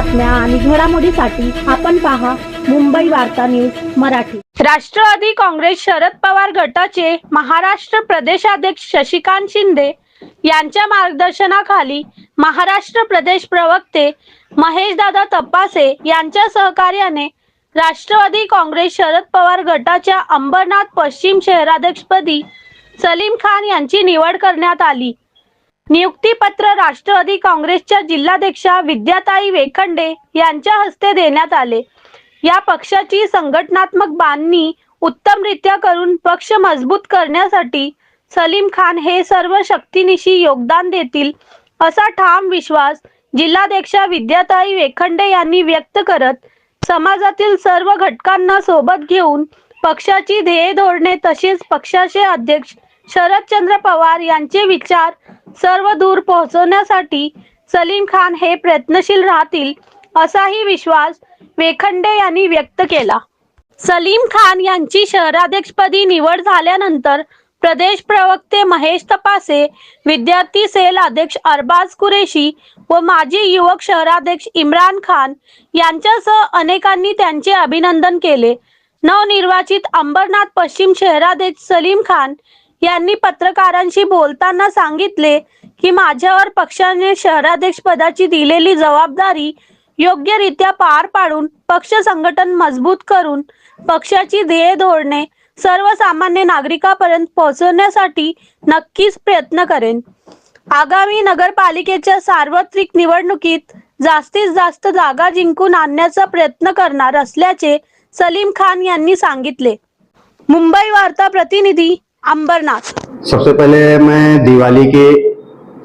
बातम्या आणि घडामोडीसाठी आपण पहा मुंबई वार्ता न्यूज मराठी. राष्ट्रवादी काँग्रेस शरद पवार गटाचे महाराष्ट्र प्रदेशाध्यक्ष शशिकांत शिंदे यांच्या मार्गदर्शनाखाली महाराष्ट्र प्रदेश प्रवक्ते महेशदादा तपासे यांच्या सहकार्याने राष्ट्रवादी काँग्रेस शरद पवार गटाच्या अंबरनाथ पश्चिम शहराध्यक्षपदी सलीम खान यांची निवड करण्यात आली. नियुक्तीपत्र राष्ट्रवादी काँग्रेसच्या जिल्हाध्यक्षा विद्याताई वेखंडे यांच्या हस्ते देण्यात आले. या पक्षाची संघटनात्मक बांधणी उत्तमरित्या करून पक्ष मजबूत करण्यासाठी सलीम खान हे सर्व शक्तीनिशी योगदान देतील असा ठाम विश्वास जिल्हाध्यक्षा विद्याताई वेखंडे यांनी व्यक्त करत समाजातील सर्व घटकांना सोबत घेऊन पक्षाची ध्येय धोरणे तसेच पक्षाचे अध्यक्ष शरदचंद्र पवार यांचे विचार सर्व दूर पोहोचवण्यासाठी सलीम खान हे प्रयत्नशील राहतील असाही विश्वास वेखंडे यांनी व्यक्त केला. सलीम खान यांची शहराध्यक्षपदी निवड झाल्यानंतर प्रदेश प्रवक्ते महेश तपासे विद्यार्थी सेल अध्यक्ष अरबाज कुरेशी व माजी युवक शहराध्यक्ष इम्रान खान यांच्यासह अनेकांनी त्यांचे अभिनंदन केले. नवनिर्वाचित अंबरनाथ पश्चिम शहराध्यक्ष सलीम खान यांनी पत्रकारांशी बोलताना सांगितले की माझ्यावर पक्षाने शहराध्यक्ष पदाची दिलेली जबाबदारी योग्यरित्या पार पाडून पक्ष संघटन मजबूत करून पक्षाची ध्येय धोरणे सर्वसामान्य नागरिकांपर्यंत पोहोचवण्यासाठी नक्कीच प्रयत्न करेन. आगामी नगरपालिकेच्या सार्वत्रिक निवडणुकीत जास्तीत जास्त जागा जिंकून आणण्याचा प्रयत्न करणार असल्याचे सलीम खान यांनी सांगितले. मुंबई वार्ता प्रतिनिधी अंबरनाथ। सबसे पहले मैं दिवाली के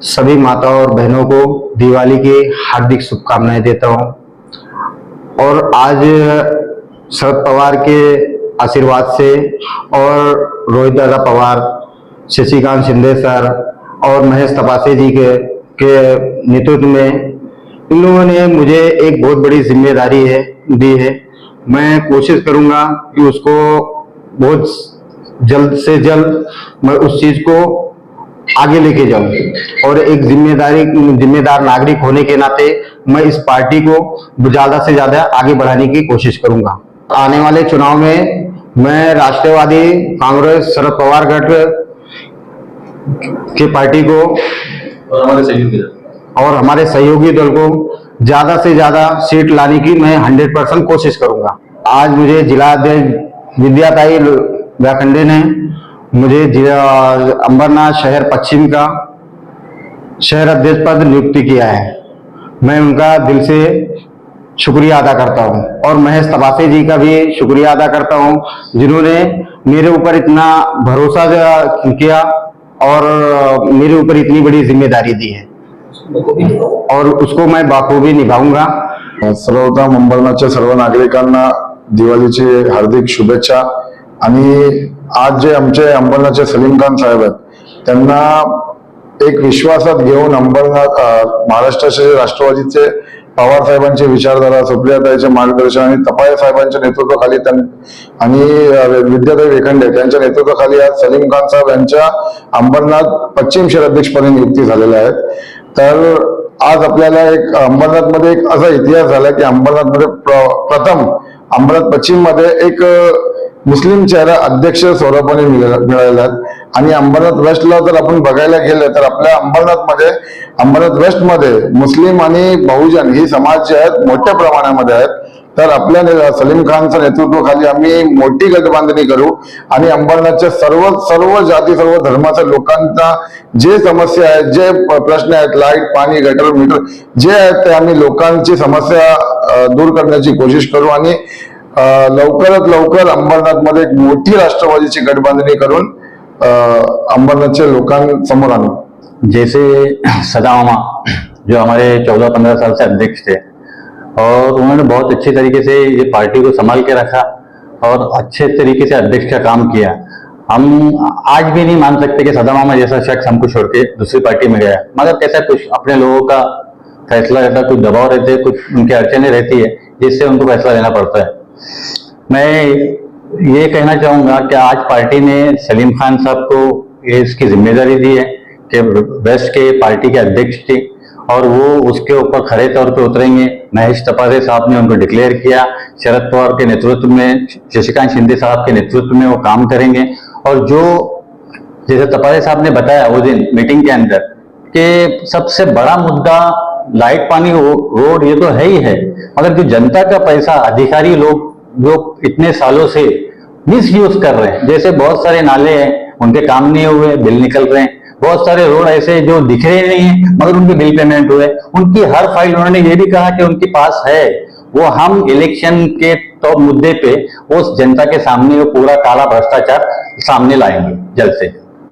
सभी माताओं और बहनों को दिवाली की हार्दिक शुभकामनाएँ देता हूँ। और आज शरद पवार के आशीर्वाद से और रोहित दादा पवार, शशिकांत शिंदे सर और महेश तपासे जी के के नेतृत्व में इन लोगों ने मुझे एक बहुत बड़ी ज़िम्मेदारी है, दी है। मैं कोशिश करूँगा कि उसको बहुत जल्द से जल्द मैं उस चीज़ को आगे लेके जाऊँ। और एक ज़िम्मेदारी जिम्मेदार नागरिक होने के नाते मैं इस पार्टी को ज़्यादा से ज़्यादा आगे बढ़ाने की कोशिश करूँगा। आने वाले चुनाव में मैं राष्ट्रवादी कांग्रेस शरद पवार गठ की पार्टी को और हमारे सहयोगी दल। और हमारे सहयोगी दल को ज़्यादा से ज़्यादा सीट लाने की मैं हंड्रेड परसेंट कोशिश करूँगा। आज मुझे जिला अध्यक्ष विद्याताई व्याखंडे ने मुझे अंबरनाथ शहर पश्चिम का शहर अध्यक्ष पद नियुक्ति किया है। मैं उनका दिल से शुक्रिया अदा करता हूँ और महेश तबासे जी का भी शुक्रिया अदा करता हूँ, जिन्होंने मेरे ऊपर इतना भरोसा किया और मेरे ऊपर इतनी बड़ी ज़िम्मेदारी दी है। और उसको मैं बाखूबी निभाऊँगा। सर्वप्रथम अंबरनाथच्या सर्व दिवाळीची हार्दिक शुभेच्छा. आणि आज जे आमचे अंबरनाथचे सलीम खान साहेब आहेत त्यांना एक विश्वासात घेऊन अंबरनाथ महाराष्ट्राचे राष्ट्रवादीचे पवार साहेबांचे विचारधारा सुप्रियाताईचे मार्गदर्शन आणि तपाळे साहेबांच्या नेतृत्वाखाली त्यां आणि विद्याताई वेखंडे त्यांच्या नेतृत्वाखाली आज सलीम खान साहेब यांच्या अंबरनाथ पश्चिम शहराध्यक्षपदी नियुक्ती झालेल्या आहेत. तर आज आपल्याला एक अंबरनाथमध्ये एक असा इतिहास झाला की अंबरनाथमध्ये प्रथम अंबरनाथ पश्चिममध्ये एक मुस्लिम चेहरा अध्यक्ष स्वरूपाने मिळालेला आहेत आणि अंबरनाथ वेस्टला जर आपण बघायला गेलं तर आपल्या अंबरनाथमध्ये अंबरनाथ वेस्टमध्ये मुस्लिम आणि बहुजन ही समाज जे आहेत मोठ्या प्रमाणामध्ये आहेत. तर आपल्या सलीम खानच्या नेतृत्वाखाली आम्ही मोठी गटबांधणी करू. आणि अंबरनाथच्या सर्व सर्व जाती सर्व धर्माच्या लोकांना जे समस्या आहेत जे प्रश्न आहेत लाइट पाणी गटर मीटर जे आहेत ते आम्ही लोकांची समस्या दूर करण्याची कोशिश करू. आणि लवकर अंबरनाथ मध्ये एक मोठी राष्ट्रवादीची गटबांधणी करून अ, अंबरनाथच्या लोकांसमोर आणू. जैसे सदामा जो हमारे चौदह पंद्रह साल से अध्यक्ष थे और उन्होंने बहुत अच्छे तरीके से ये पार्टी को संभाल के रखा और अच्छे तरीके से अध्यक्ष का काम किया। हम आज भी नहीं मान सकते कि सदामामा जैसा शख्स हमको छोड़ के दूसरी पार्टी में गया। मगर कैसा कुछ अपने लोगों का फैसला रहता कुछ दबाव रहते कुछ उनकी अड़चने रहती है जिससे उनको फैसला लेना पड़ता है। मैं ये कहना चाहूँगा कि आज पार्टी ने सलीम खान साहब को इसकी ज़िम्मेदारी दी है कि वेस्ट के पार्टी के अध्यक्ष थे और वो उसके ऊपर खड़े तौर पे उतरेंगे। महेश तपारे साहब ने उनको डिक्लेयर किया, शरद पवार के नेतृत्व में शशिकांत शिंदे साहब के नेतृत्व में वो काम करेंगे। और जो, जैसे तपारे साहब ने बताया उस दिन मीटिंग के अंदर, कि सबसे बड़ा मुद्दा लाइट पानी रोड ये तो है ही है, मगर जो जनता का पैसा, अधिकारी लोग, जो इतने सालों से मिस यूज़ कर रहे हैं, जैसे बहुत सारे नाले हैं, उनके काम नहीं हुए, बिल निकल रहे हैं, बहुत सारे रोड ऐसे जो दिख रहे नहीं है, मगर उनके बिल पेमेंट हुए, उनकी हर फ़ाइल, उन्होंने ये भी कहा कि उनके पास है, वो हम इलेक्शन के तो मुद्दे पे उस जनता के सामने वो पूरा काला भ्रष्टाचार सामने लाएँगे, जल्द से